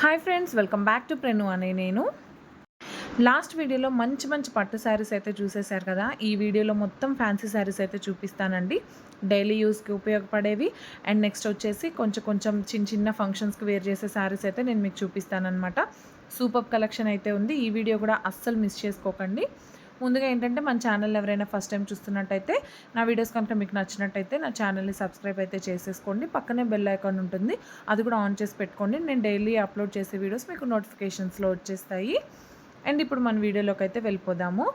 Hi friends welcome back to ప్రెను అనే నేను. Last వీడియోలో మంచి మంచి పట్టు శారీస్ అయితే చూసేశారు కదా. ఈ వీడియోలో మొత్తం ఫ్యాన్సీ శారీస్ అయితే చూపిస్తానండి. డైలీ యూస్కి ఉపయోగపడేవి. అండ్ నెక్స్ట్ వచ్చేసి కొంచెం కొంచెం చిన్న చిన్న ఫంక్షన్స్కి వేర్ చేసే శారీస్ అయితే నేను మీకు చూపిస్తానమాట సూపర్ కలెక్షన్ అయితే ఉంది. ఈ వీడియో కూడా అస్సలు మిస్ చేసుకోకండి. ముందుగా ఏంటంటే మన ఛానల్ ఎవరైనా ఫస్ట్ టైం చూస్తున్నట్టయితే నా వీడియోస్ కనుక మీకు నచ్చినట్టయితే నా ఛానల్ని సబ్స్క్రైబ్ అయితే చేసేసుకోండి. పక్కనే బెల్ ఐకాన్ ఉంటుంది. అది కూడా ఆన్ చేసి పెట్టుకోండి. నేను డైలీ అప్లోడ్ చేసే వీడియోస్ మీకు నోటిఫికేషన్స్లో వచ్చేస్తాయి. అండ్ ఇప్పుడు మన వీడియోలోకి అయితే వెళ్ళిపోదాము.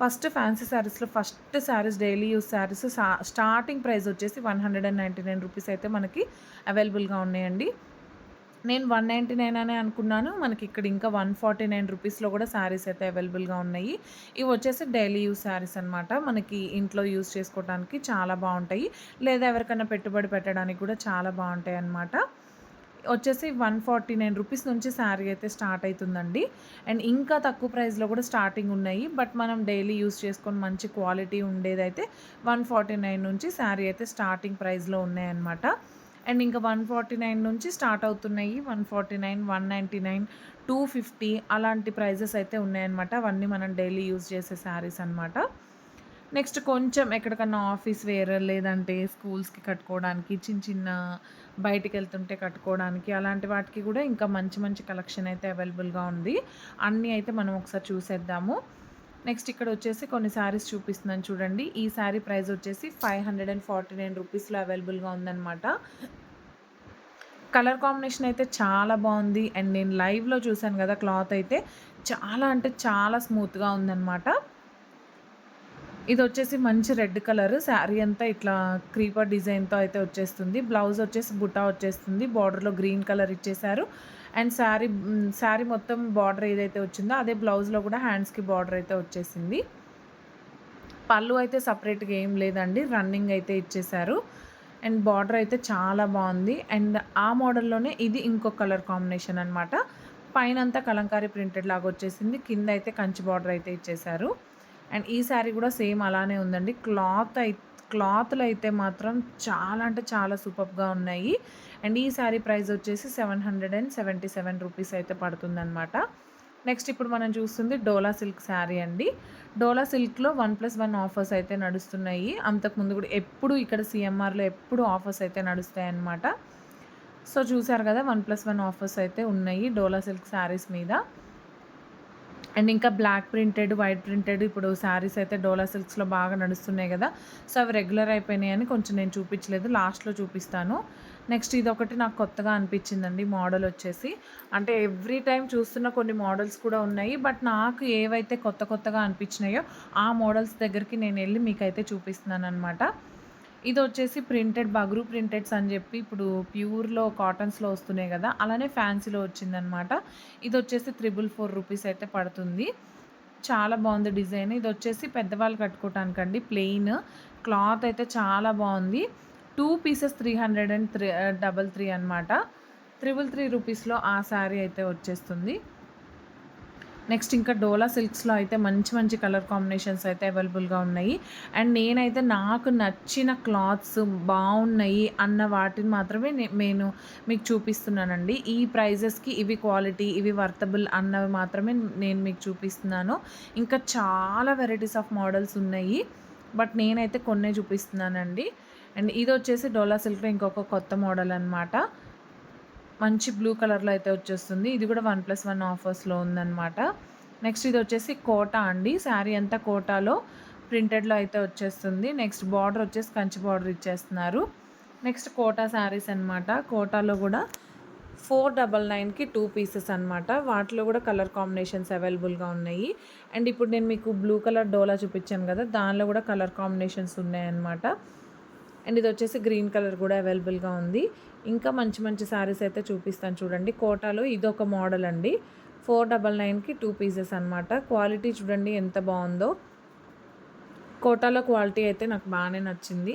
ఫస్ట్ ఫ్యాన్సీ శారీస్లో first sarees daily use sarees starting price వచ్చేసి one hundred and ninety nine rupees అయితే మనకి అవైలబుల్గా ఉన్నాయండి. నేను వన్ నైంటీ నైన్ అనే అనుకున్నాను. మనకి ఇక్కడ ఇంకా వన్ ఫార్టీ నైన్ రూపీస్లో కూడా శారీస్ అయితే అవైలబుల్గా ఉన్నాయి. ఇవి వచ్చేసి డైలీ యూస్ శారీస్ అనమాట మనకి ఇంట్లో యూస్ చేసుకోవడానికి చాలా బాగుంటాయి. లేదా ఎవరికైనా పెట్టుబడి పెట్టడానికి కూడా చాలా బాగుంటాయి అన్నమాట. వచ్చేసి వన్ ఫార్టీ నైన్ రూపీస్ నుంచి శారీ అయితే స్టార్ట్ అవుతుందండి. అండ్ ఇంకా తక్కువ ప్రైస్లో కూడా స్టార్టింగ్ ఉన్నాయి. బట్ మనం డైలీ యూస్ చేసుకొని మంచి క్వాలిటీ ఉండేదైతే వన్ ఫార్టీ నైన్ నుంచి శారీ అయితే స్టార్టింగ్ ప్రైస్లో ఉన్నాయన్నమాట అండ్ ఇంకా వన్ ఫార్టీ నైన్ నుంచి స్టార్ట్ అవుతున్నాయి. One forty nine one ninety nine two fifty అలాంటి ప్రైజెస్ అయితే ఉన్నాయన్నమాట. అవన్నీ మనం డైలీ యూజ్ చేసే శారీస్ అనమాట నెక్స్ట్ కొంచెం ఎక్కడికన్నా ఆఫీస్ వేర్ లేదంటే స్కూల్స్కి కట్టుకోవడానికి చిన్న చిన్న బయటికి వెళ్తుంటే కట్టుకోవడానికి అలాంటి వాటికి కూడా ఇంకా మంచి మంచి కలెక్షన్ అయితే అవైలబుల్గా ఉంది. అన్నీ అయితే మనం ఒకసారి చూసేద్దాము. నెక్స్ట్ ఇక్కడ వచ్చేసి కొన్ని శారీస్ చూపిస్తున్నాను చూడండి. ఈ శారీ ప్రైస్ వచ్చేసి five hundred and forty nine రూపీస్లో అవైలబుల్గా ఉందన్నమాట. కలర్ కాంబినేషన్ అయితే చాలా బాగుంది. అండ్ నేను లైవ్లో చూశాను కదా క్లాత్ అయితే. చాలా అంటే చాలా స్మూత్గా ఉందన్నమాట. ఇది వచ్చేసి మంచి రెడ్ కలర్. శారీ అంతా ఇట్లా క్రీపర్ డిజైన్తో అయితే వచ్చేస్తుంది. బ్లౌజ్ వచ్చేసి బుట్టా వచ్చేస్తుంది. బార్డర్లో గ్రీన్ కలర్ ఇచ్చేసారు అండ్ శారీ శారీ మొత్తం బార్డర్ ఏదైతే వచ్చిందో అదే బ్లౌజ్లో కూడా హ్యాండ్స్కి బార్డర్ అయితే వచ్చేసింది. పళ్ళు అయితే సపరేట్గా ఏం లేదండి రన్నింగ్ అయితే ఇచ్చేశారు అండ్ బార్డర్ అయితే చాలా బాగుంది. అండ్ ఆ మోడల్లోనే ఇది ఇంకో కలర్ కాంబినేషన్ అనమాట పైన అంతా కలంకారీ ప్రింటెడ్ లాగా వచ్చేసింది. కింద అయితే కంచి బార్డర్ అయితే ఇచ్చేశారు అండ్ ఈ శారీ కూడా సేమ్ అలానే ఉందండి. క్లాత్ అయితే క్లాత్లు అయితే మాత్రం చాలా అంటే చాలా సూపర్గా ఉన్నాయి. అండ్ ఈ శారీ ప్రైస్ వచ్చేసి seven hundred and seventy seven rupees అయితే పడుతుందన్నమాట. నెక్స్ట్ ఇప్పుడు మనం చూస్తుంది డోలా సిల్క్ శారీ అండి. డోలా సిల్క్లో వన్ ప్లస్ వన్ ఆఫర్స్ అయితే నడుస్తున్నాయి. అంతకుముందు కూడా ఎప్పుడు ఇక్కడ సిఎంఆర్లో ఎప్పుడు ఆఫర్స్ అయితే నడుస్తాయి అన్నమాట సో చూసారు కదా వన్ ప్లస్ వన్ ఆఫర్స్ అయితే ఉన్నాయి డోలా సిల్క్ శారీస్ మీద. అండ్ ఇంకా బ్లాక్ ప్రింటెడ్ వైట్ ప్రింటెడ్ ఇప్పుడు శారీస్ అయితే డోలా సిల్క్స్లో బాగా నడుస్తున్నాయి కదా. సో అవి రెగ్యులర్ అయిపోయినాయి అని కొంచెం నేను చూపించలేదు. లాస్ట్లో చూపిస్తాను. నెక్స్ట్ ఇది ఒకటి నాకు కొత్తగా అనిపించిందండి మోడల్ వచ్చేసి. అంటే ఎవ్రీ టైం చూస్తున్న కొన్ని మోడల్స్ కూడా ఉన్నాయి. బట్ నాకు ఏవైతే కొత్త కొత్తగా అనిపించినాయో ఆ మోడల్స్ దగ్గరికి నేను వెళ్ళి మీకైతే చూపిస్తున్నాను అనమాట ఇది వచ్చేసి ప్రింటెడ్ బగ్రూ ప్రింటెడ్స్ అని చెప్పి ఇప్పుడు ప్యూర్లో కాటన్స్లో వస్తున్నాయి కదా అలానే ఫ్యాన్సీలో వచ్చిందనమాట ఇది వచ్చేసి త్రిబుల్ ఫోర్ రూపీస్ అయితే పడుతుంది. చాలా బాగుంది డిజైన్. ఇది వచ్చేసి పెద్దవాళ్ళు కట్టుకోవటానికండి ప్లెయిన్. క్లాత్ అయితే చాలా బాగుంది. Two pieces three hundred and three double three అనమాట త్రిబుల్ త్రీ రూపీస్లో ఆ శారీ అయితే వచ్చేస్తుంది. నెక్స్ట్ ఇంకా డోలా సిల్క్స్లో అయితే మంచి మంచి కలర్ కాంబినేషన్స్ అయితే అవైలబుల్గా ఉన్నాయి. అండ్ నేనైతే నాకు నచ్చిన క్లాత్స్ బాగున్నాయి అన్న వాటిని మాత్రమే నేను మీకు చూపిస్తున్నానండి. ఈ ప్రైజెస్కి ఇవి క్వాలిటీ ఇవి వర్తబుల్ అన్నవి మాత్రమే నేను మీకు చూపిస్తున్నాను. ఇంకా చాలా వెరైటీస్ ఆఫ్ మోడల్స్ ఉన్నాయి. బట్ నేనైతే కొన్నే చూపిస్తున్నానండి. అండ్ ఇది వచ్చేసి డోలా సిల్క్లో ఇంకొక కొత్త మోడల్ అనమాట మంచి బ్లూ కలర్లో అయితే వచ్చేస్తుంది. ఇది కూడా వన్ ప్లస్ వన్ ఆఫర్స్లో ఉందన్నమాట. నెక్స్ట్ ఇది వచ్చేసి కోటా అండి. శారీ అంతా కోటాలో ప్రింటెడ్లో అయితే వచ్చేస్తుంది. నెక్స్ట్ బార్డర్ వచ్చేసి కంచి బార్డర్ ఇచ్చేస్తున్నారు. నెక్స్ట్ కోటా శారీస్ అనమాట కోటాలో కూడా ఫోర్ డబల్ నైన్కి టూ పీసెస్ అనమాట వాటిలో కూడా కలర్ కాంబినేషన్స్ అవైలబుల్గా ఉన్నాయి. అండ్ ఇప్పుడు నేను మీకు బ్లూ కలర్ డోలా చూపించాను కదా దానిలో కూడా కలర్ కాంబినేషన్స్ ఉన్నాయన్నమాట. అండ్ ఇది వచ్చేసి గ్రీన్ కలర్ కూడా అవైలబుల్గా ఉంది. ఇంకా మంచి మంచి శారీస్ అయితే చూపిస్తాను చూడండి. కోటాలో ఇది ఒక మోడల్ అండి. ఫోర్ డబల్ నైన్కి టూ పీసెస్ అనమాట క్వాలిటీ చూడండి ఎంత బాగుందో. కోటాలో క్వాలిటీ అయితే నాకు బాగానే నచ్చింది.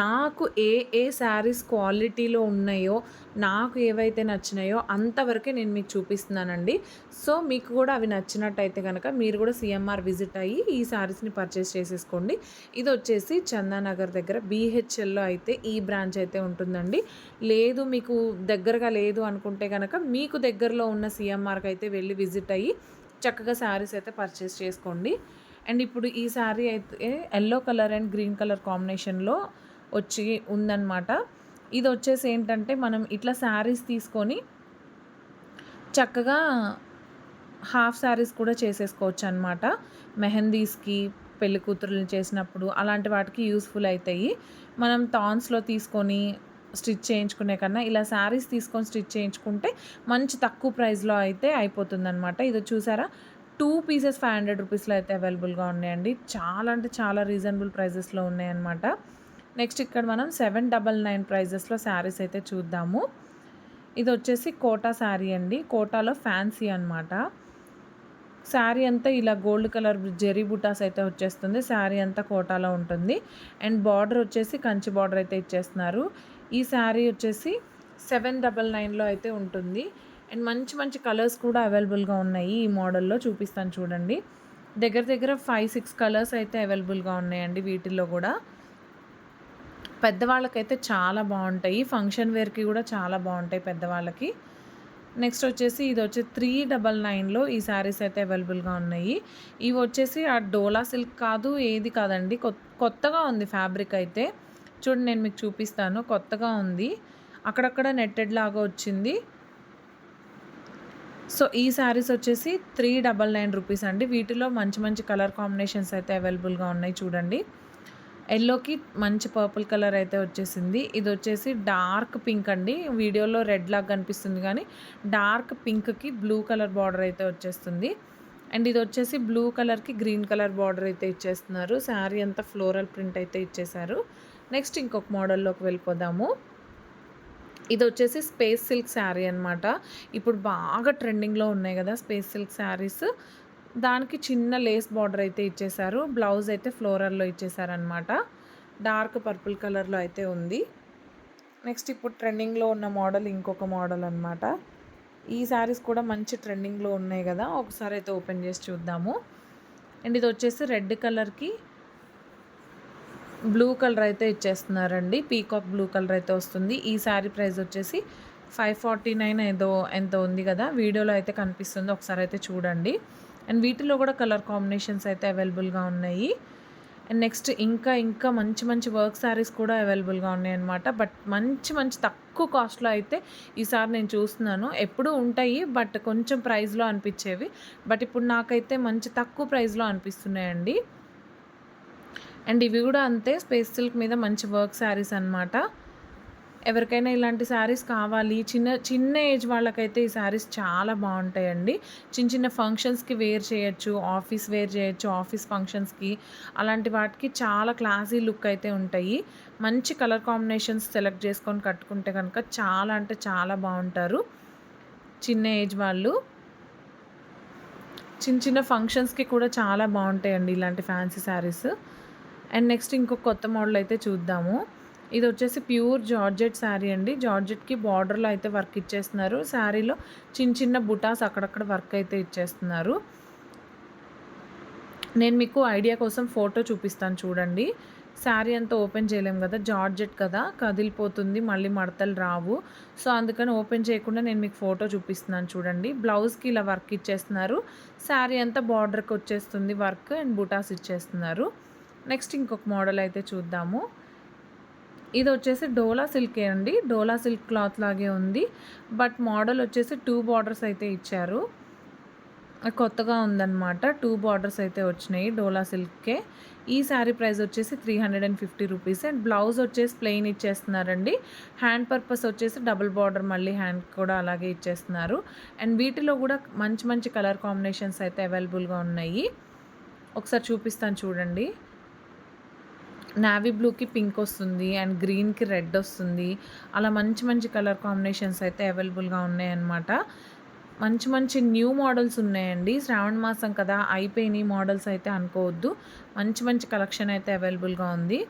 నాకు ఏ ఏ శారీస్ క్వాలిటీలో ఉన్నాయో నాకు ఏవైతే నచ్చినాయో అంతవరకే నేను మీకు చూపిస్తున్నానండి. సో మీకు కూడా అవి నచ్చినట్టయితే కనుక మీరు కూడా సిఎంఆర్ విజిట్ అయ్యి ఈ శారీస్ని పర్చేస్ చేసేసుకోండి. ఇది వచ్చేసి చందానగర్ దగ్గర బీహెచ్ఎల్లో అయితే ఈ బ్రాంచ్ అయితే ఉంటుందండి. లేదు మీకు దగ్గరగా లేదు అనుకుంటే కనుక మీకు దగ్గరలో ఉన్న సిఎంఆర్కి అయితే వెళ్ళి విజిట్ అయ్యి చక్కగా శారీస్ అయితే పర్చేస్ చేసుకోండి. అండ్ ఇప్పుడు ఈ శారీ అయితే yellow colour and green colour కాంబినేషన్లో వచ్చి ఉందన్నమాట. ఇది వచ్చేసి ఏంటంటే మనం ఇట్లా శారీస్ తీసుకొని చక్కగా హాఫ్ శారీస్ కూడా చేసేసుకోవచ్చు అనమాట మెహందీస్కి పెళ్ళి కూతురులు చేసినప్పుడు అలాంటి వాటికి యూస్ఫుల్ అవుతాయి మనం థాన్స్లో తీసుకొని స్టిచ్ చేయించుకునే కన్నా ఇలా శారీస్ తీసుకొని స్టిచ్ చేయించుకుంటే మంచి తక్కువ ప్రైస్లో అయితే అయిపోతుంది అనమాట ఇది చూసారా? టూ పీసెస్ ఫైవ్ హండ్రెడ్ రూపీస్లో అయితే అవైలబుల్గా ఉన్నాయండి. చాలా అంటే చాలా రీజనబుల్ ప్రైజెస్లో ఉన్నాయన్నమాట. నెక్స్ట్ ఇక్కడ మనం సెవెన్ డబల్ నైన్ ప్రైజెస్లో శారీస్ అయితే చూద్దాము. ఇది వచ్చేసి కోటా శారీ అండి. కోటాలో ఫ్యాన్సీ అనమాట శారీ అంతా ఇలా గోల్డ్ కలర్ జెరీ బుటాస్ అయితే వచ్చేస్తుంది. శారీ అంతా కోటాలో ఉంటుంది. అండ్ బార్డర్ వచ్చేసి కంచి బార్డర్ అయితే ఇచ్చేస్తున్నారు. ఈ శారీ వచ్చేసి సెవెన్ డబల్ నైన్లో అయితే ఉంటుంది. అండ్ మంచి మంచి కలర్స్ కూడా అవైలబుల్గా ఉన్నాయి ఈ మోడల్లో చూపిస్తాను చూడండి. దగ్గర దగ్గర ఫైవ్ సిక్స్ కలర్స్ అయితే అవైలబుల్గా ఉన్నాయండి వీటిల్లో కూడా. పెద్దవాళ్ళకైతే చాలా బాగుంటాయి. ఫంక్షన్ వేర్కి కూడా చాలా బాగుంటాయి పెద్దవాళ్ళకి. నెక్స్ట్ వచ్చేసి ఇది వచ్చి త్రీ డబల్ నైన్లో ఈ శారీస్ అయితే అవైలబుల్గా ఉన్నాయి. ఇవి వచ్చేసి ఆ డోలా సిల్క్ కాదు ఏది కాదండి. కొత్తగా ఉంది ఫ్యాబ్రిక్ అయితే. చూడండి నేను మీకు చూపిస్తాను. కొత్తగా ఉంది. అక్కడక్కడ నెట్టెడ్ లాగా వచ్చింది. సో ఈ శారీస్ వచ్చేసి త్రీ డబల్ నైన్ రూపీస్ అండి. వీటిలో మంచి మంచి కలర్ కాంబినేషన్స్ అయితే అవైలబుల్గా ఉన్నాయి చూడండి. ఎల్లోకి మంచి పర్పుల్ కలర్ అయితే వచ్చేసింది. ఇది వచ్చేసి డార్క్ పింక్ అండి. వీడియోలో రెడ్ లాగా కనిపిస్తుంది కానీ డార్క్ పింక్కి బ్లూ కలర్ బార్డర్ అయితే వచ్చేస్తుంది. అండ్ ఇది వచ్చేసి బ్లూ కలర్కి గ్రీన్ కలర్ బార్డర్ అయితే ఇచ్చేస్తున్నారు. శారీ అంతా ఫ్లోరల్ ప్రింట్ అయితే ఇచ్చేసారు నెక్స్ట్ ఇంకొక మోడల్లోకి వెళ్ళిపోదాము. ఇది వచ్చేసి స్పేస్ సిల్క్ శారీ అనమాట ఇప్పుడు బాగా ట్రెండింగ్లో ఉన్నాయి కదా స్పేస్ సిల్క్ శారీస్. దానికి చిన్న లేస్ బార్డర్ అయితే ఇచ్చేసారు. బ్లౌజ్ అయితే ఫ్లోరల్లో ఇచ్చేసారనమాట డార్క్ పర్పుల్ కలర్లో అయితే ఉంది. నెక్స్ట్ ఇప్పుడు ట్రెండింగ్లో ఉన్న మోడల్ ఇంకొక మోడల్ అనమాట ఈ శారీస్ కూడా మంచి ట్రెండింగ్లో ఉన్నాయి కదా. ఒకసారి అయితే ఓపెన్ చేసి చూద్దాము. అండ్ ఇది వచ్చేసి రెడ్ కలర్కి బ్లూ కలర్ అయితే ఇచ్చేస్తున్నారండి. పీకాక్ బ్లూ కలర్ అయితే వస్తుంది. ఈ శారీ ప్రైస్ వచ్చేసి ఫైవ్ ఫార్టీ నైన్ ఏదో ఎంత ఉంది కదా వీడియోలో అయితే కనిపిస్తుంది. ఒకసారి అయితే చూడండి. అండ్ వీటిలో కూడా కలర్ కాంబినేషన్స్ అయితే అవైలబుల్గా ఉన్నాయి. అండ్ నెక్స్ట్ ఇంకా ఇంకా మంచి మంచి వర్క్ శారీస్ కూడా అవైలబుల్గా ఉన్నాయి అనమాట బట్ మంచి మంచి తక్కువ కాస్ట్లో అయితే ఈసారి నేను చూస్తున్నాను. ఎప్పుడూ ఉంటాయి బట్ కొంచెం ప్రైస్లో అనిపించేవి. బట్ ఇప్పుడు నాకైతే మంచి తక్కువ ప్రైస్లో అనిపిస్తున్నాయండి. అండ్ ఇవి కూడా అంతే స్పేస్ సిల్క్ మీద మంచి వర్క్ శారీస్ అనమాట ఎవరికైనా ఇలాంటి శారీస్ కావాలి చిన్న చిన్న ఏజ్ వాళ్ళకైతే ఈ శారీస్ చాలా బాగుంటాయండి. చిన్న చిన్న ఫంక్షన్స్కి వేర్ చేయొచ్చు ఆఫీస్ వేర్ చేయొచ్చు ఆఫీస్ ఫంక్షన్స్కి అలాంటి వాటికి చాలా క్లాసీ లుక్ అయితే ఉంటాయి. మంచి కలర్ కాంబినేషన్స్ సెలెక్ట్ చేసుకొని కట్టుకుంటే కనుక చాలా అంటే చాలా బాగుంటారు. చిన్న ఏజ్ వాళ్ళు. చిన్న చిన్న ఫంక్షన్స్కి కూడా చాలా బాగుంటాయండి ఇలాంటి ఫ్యాన్సీ శారీస్ అండ్ నెక్స్ట్ ఇంకొక కొత్త మోడల్ అయితే చూద్దాము. ఇది వచ్చేసి ప్యూర్ జార్జెట్ శారీ అండి. జార్జెట్కి బార్డర్లో అయితే వర్క్ ఇచ్చేస్తున్నారు. శారీలో చిన్న చిన్న బుటాస్ అక్కడక్కడ వర్క్ అయితే ఇచ్చేస్తున్నారు. నేను మీకు ఐడియా కోసం ఫోటో చూపిస్తాను చూడండి. శారీ అంతా ఓపెన్ చేయలేము కదా జార్జెట్ కదా కదిలిపోతుంది మళ్ళీ మడతలు రావు. సో అందుకని ఓపెన్ చేయకుండా నేను మీకు ఫోటో చూపిస్తున్నాను చూడండి. బ్లౌజ్కి ఇలా వర్క్ ఇచ్చేస్తున్నారు. శారీ అంతా బార్డర్కి వచ్చేస్తుంది వర్క్ అండ్ బుటాస్ ఇచ్చేస్తున్నారు. నెక్స్ట్ ఇంకొక మోడల్ అయితే చూద్దాము. ఇది వచ్చేసి డోలా సిల్కే అండి. డోలా సిల్క్ క్లాత్ లాగే ఉంది. బట్ మోడల్ వచ్చేసి టూ బార్డర్స్ అయితే ఇచ్చారు. కొత్తగా ఉందన్నమాట. టూ బార్డర్స్ అయితే వచ్చినాయి డోలా సిల్క్కే ఈ శారీ ప్రైస్ వచ్చేసి three hundred and fifty rupees. And blouse వచ్చేసి ప్లెయిన్ ఇచ్చేస్తున్నారండి. హ్యాండ్ పర్పస్ వచ్చేసి డబుల్ బార్డర్ మళ్ళీ హ్యాండ్ కూడా అలాగే ఇచ్చేస్తున్నారు. అండ్ వీటిలో కూడా మంచి మంచి కలర్ కాంబినేషన్స్ అయితే అవైలబుల్గా ఉన్నాయి. ఒకసారి చూపిస్తాను చూడండి. నావీ బ్లూకి పింక్ వస్తుంది అండ్ గ్రీన్కి రెడ్ వస్తుంది. అలా మంచి మంచి కలర్ కాంబినేషన్స్ అయితే అవైలబుల్గా ఉన్నాయన్నమాట. మంచి మంచి న్యూ మోడల్స్ ఉన్నాయండి. శ్రావణ మాసం కదా అయిపోయినాయి మోడల్స్ అయితే అనుకోవద్దు. మంచి మంచి కలెక్షన్ అయితే అవైలబుల్గా ఉంది.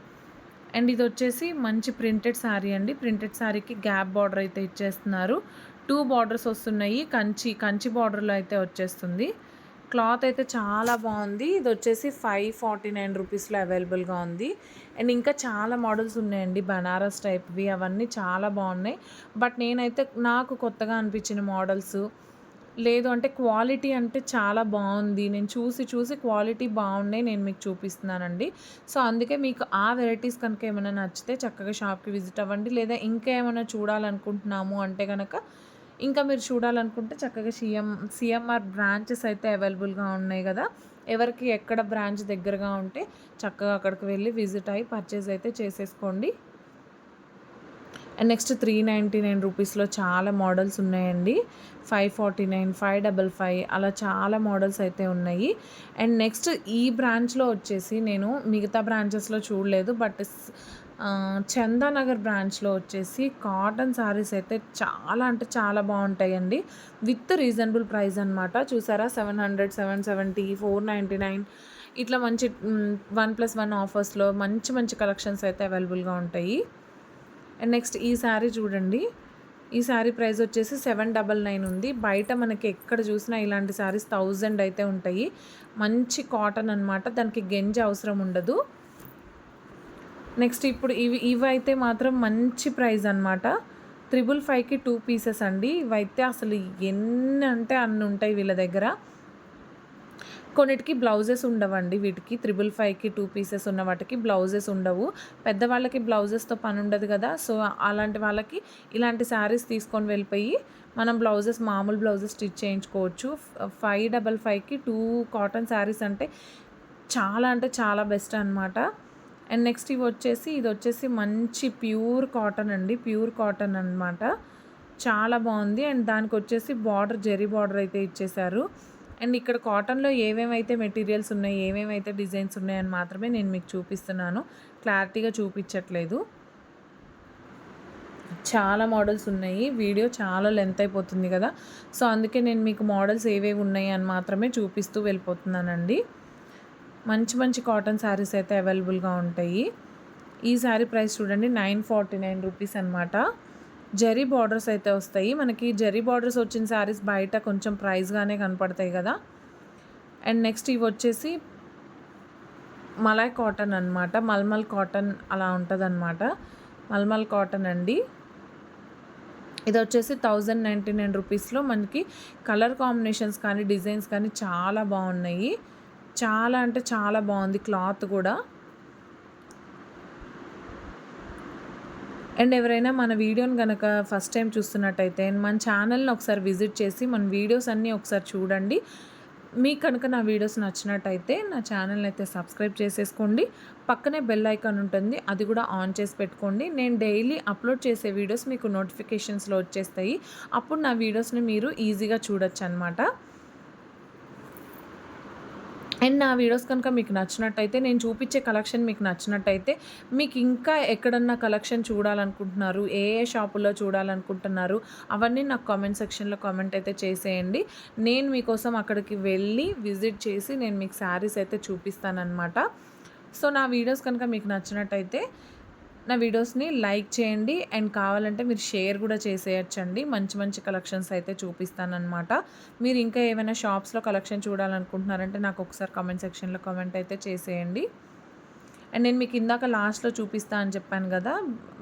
అండ్ ఇది వచ్చేసి మంచి ప్రింటెడ్ శారీ అండి. ప్రింటెడ్ శారీకి గ్యాప్ బార్డర్ అయితే ఇచ్చేస్తున్నారు. టూ బార్డర్స్ వస్తున్నాయి. కంచి కంచి బార్డర్లో అయితే వచ్చేస్తుంది. క్లాత్ అయితే చాలా బాగుంది. ఇది వచ్చేసి ఫైవ్ ఫార్టీ నైన్ రూపీస్లో అవైలబుల్గా ఉంది. అండ్ ఇంకా చాలా మోడల్స్ ఉన్నాయండి. బనారస్ టైప్వి అవన్నీ చాలా బాగున్నాయి. బట్ నేనైతే నాకు కొత్తగా అనిపించిన మోడల్స్ లేదు అంటే క్వాలిటీ అంటే చాలా బాగుంది. నేను చూసి చూసి క్వాలిటీ బాగున్నాయి. నేను మీకు చూపిస్తున్నానండి. సో అందుకే మీకు ఆ వెరైటీస్ కనుక ఏమైనా నచ్చితే చక్కగా షాప్కి విజిట్ అవ్వండి. లేదా ఇంకా ఏమైనా చూడాలనుకుంటున్నాము అంటే కనుక ఇంకా మీరు చూడాలనుకుంటే చక్కగా సిఎం సిఎంఆర్ బ్రాంచెస్ అయితే అవైలబుల్గా ఉన్నాయి కదా. ఎవరికి ఎక్కడ బ్రాంచ్ దగ్గరగా ఉంటే చక్కగా అక్కడికి వెళ్ళి విజిట్ అయ్యి పర్చేజ్ అయితే చేసేసుకోండి. నెక్స్ట్ త్రీ నైంటీ నైన్ రూపీస్లో చాలా మోడల్స్ ఉన్నాయండి. Five forty nine five double five అలా చాలా మోడల్స్ అయితే ఉన్నాయి. అండ్ నెక్స్ట్ ఈ బ్రాంచ్లో వచ్చేసి నేను మిగతా బ్రాంచెస్లో చూడలేదు బట్ చందానగర్ బ్రాంచ్లో వచ్చేసి కాటన్ శారీస్ అయితే చాలా అంటే చాలా బాగుంటాయండి. విత్ రీజనబుల్ ప్రైస్ అనమాట చూసారా? Seven hundred seven seventy four ninety nine. ఇట్లా మంచి వన్ ప్లస్ వన్ ఆఫర్స్లో మంచి మంచి కలెక్షన్స్ అయితే అవైలబుల్గా ఉంటాయి. అండ్ నెక్స్ట్ ఈ శారీ చూడండి. ఈ శారీ ప్రైస్ వచ్చేసి సెవెన్ డబల్ నైన్ ఉంది. బయట మనకి ఎక్కడ చూసినా ఇలాంటి శారీస్ థౌజండ్ అయితే ఉంటాయి. మంచి కాటన్ అనమాట దానికి గెంజి అవసరం ఉండదు. నెక్స్ట్ ఇప్పుడు ఇవి ఇవైతే మాత్రం మంచి ప్రైస్ అనమాట త్రిబుల్ ఫైవ్కి టూ పీసెస్ అండి. ఇవైతే అసలు ఎన్ని అంటే అన్ని ఉంటాయి వీళ్ళ దగ్గర. కొన్నిటికి బ్లౌజెస్ ఉండవండి వీటికి. త్రిబుల్ ఫైవ్కి టూ పీసెస్ ఉన్న వాటికి బ్లౌజెస్ ఉండవు. పెద్దవాళ్ళకి బ్లౌజెస్తో పని ఉండదు కదా. సో అలాంటి వాళ్ళకి ఇలాంటి శారీస్ తీసుకొని వెళ్ళిపోయి మనం బ్లౌజెస్ మామూలు బ్లౌజెస్ స్టిచ్ చేయించుకోవచ్చు. ఫైవ్ డబల్ ఫైవ్కి టూ కాటన్ శారీస్ అంటే చాలా అంటే చాలా బెస్ట్ అనమాట అండ్ నెక్స్ట్ ఇవి వచ్చేసి ఇది వచ్చేసి మంచి ప్యూర్ కాటన్ అండి. ప్యూర్ కాటన్ అనమాట చాలా బాగుంది. అండ్ దానికి వచ్చేసి బార్డర్ జెరీ బార్డర్ అయితే ఇచ్చేసారు. అండ్ ఇక్కడ కాటన్లో ఏమేమైతే మెటీరియల్స్ ఉన్నాయి ఏమేమైతే డిజైన్స్ ఉన్నాయని మాత్రమే నేను మీకు చూపిస్తున్నాను. క్లారిటీగా చూపించట్లేదు. చాలా మోడల్స్ ఉన్నాయి. వీడియో చాలా లెంత్ అయిపోతుంది కదా. సో అందుకే నేను మీకు మోడల్స్ ఏవేవి ఉన్నాయి అని మాత్రమే చూపిస్తూ వెళ్ళిపోతున్నానండి. మంచి మంచి కాటన్ శారీస్ అయితే అవైలబుల్గా ఉంటాయి. ఈ శారీ ప్రైస్ చూడండి నైన్ ఫార్టీ నైన్ రూపీస్ అనమాట జరీ బార్డర్స్ అయితే వస్తాయి. మనకి జరీ బార్డర్స్ వచ్చిన శారీస్ బయట కొంచెం ప్రైస్గానే కనపడతాయి కదా. అండ్ నెక్స్ట్ ఇవి వచ్చేసి మలాయ్ కాటన్ అనమాట మల్మల్ కాటన్ అలా ఉంటుంది అనమాట మల్మల్ కాటన్ అండి. ఇది వచ్చేసి థౌజండ్ నైంటీ నైన్ రూపీస్లో మనకి కలర్ కాంబినేషన్స్ కానీ డిజైన్స్ కానీ చాలా బాగున్నాయి. చాలా అంటే చాలా బాగుంది క్లాత్ కూడా. అండ్ ఎవరైనా మన వీడియోని కనుక ఫస్ట్ టైం చూస్తున్నట్టయితే మన ఛానల్ని ఒకసారి విజిట్ చేసి మన వీడియోస్ అన్నీ ఒకసారి చూడండి. మీకు కనుక నా వీడియోస్ నచ్చినట్టయితే నా ఛానల్ని అయితే సబ్స్క్రైబ్ చేసేసుకోండి. పక్కనే బెల్ ఐకాన్ ఉంటుంది అది కూడా ఆన్ చేసి పెట్టుకోండి. నేను డైలీ అప్లోడ్ చేసే వీడియోస్ మీకు నోటిఫికేషన్స్లో వచ్చేస్తాయి. అప్పుడు నా వీడియోస్ని మీరు ఈజీగా చూడొచ్చు అనమాట అండ్ నా వీడియోస్ కనుక మీకు నచ్చినట్టయితే నేను చూపించే కలెక్షన్ మీకు నచ్చినట్టయితే మీకు ఇంకా ఎక్కడన్నా కలెక్షన్ చూడాలనుకుంటున్నారు ఏ ఏ షాపుల్లో చూడాలనుకుంటున్నారు అవన్నీ నాకు కామెంట్ సెక్షన్లో కామెంట్ అయితే చేసేయండి. నేను మీకోసం అక్కడికి వెళ్ళి విజిట్ చేసి నేను మీకు శారీస్ అయితే చూపిస్తానమాట సో నా వీడియోస్ కనుక మీకు నచ్చినట్టయితే నా వీడియోస్ని లైక్ చేయండి అండ్ కావాలంటే మీరు షేర్ కూడా చేసేయచ్చండి. మంచి మంచి కలెక్షన్స్ అయితే చూపిస్తానమాట మీరు ఇంకా ఏమైనా షాప్స్లో కలెక్షన్ చూడాలనుకుంటున్నారంటే నాకు ఒకసారి కామెంట్ సెక్షన్లో కామెంట్ అయితే చేసేయండి. అండ్ నేను మీకు ఇందాక లాస్ట్లో చూపిస్తా అని చెప్పాను కదా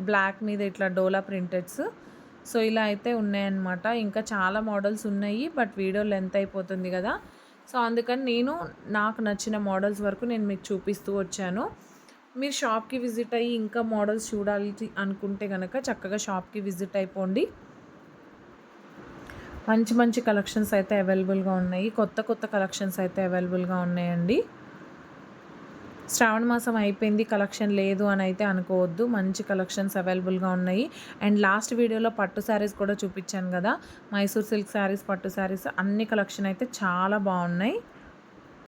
బ్లాక్ మీద ఇట్లా డోలా ప్రింటెడ్స్ సో. ఇలా అయితే ఉన్నాయన్నమాట. ఇంకా చాలా మోడల్స్ ఉన్నాయి బట్ వీడియో లెంత్ అయిపోతుంది కదా. సో అందుకని నేను నాకు నచ్చిన మోడల్స్ వరకు నేను మీకు చూపిస్తూ వచ్చాను. మీరు షాప్కి విజిట్ అయ్యి ఇంకా మోడల్స్ చూడాలి అనుకుంటే కనుక చక్కగా షాప్కి విజిట్ అయిపోండి. మంచి మంచి కలెక్షన్స్ అయితే అవైలబుల్గా ఉన్నాయి. కొత్త కొత్త కలెక్షన్స్ అయితే అవైలబుల్గా ఉన్నాయండి. శ్రావణ మాసం అయిపోయింది కలెక్షన్ లేదు అని అయితే అనుకోవద్దు. మంచి కలెక్షన్స్ అవైలబుల్గా ఉన్నాయి. అండ్ లాస్ట్ వీడియోలో పట్టు శారీస్ కూడా చూపించాను కదా. మైసూర్ సిల్క్ శారీస్ పట్టు శారీస్ అన్ని కలెక్షన్ అయితే చాలా బాగున్నాయి.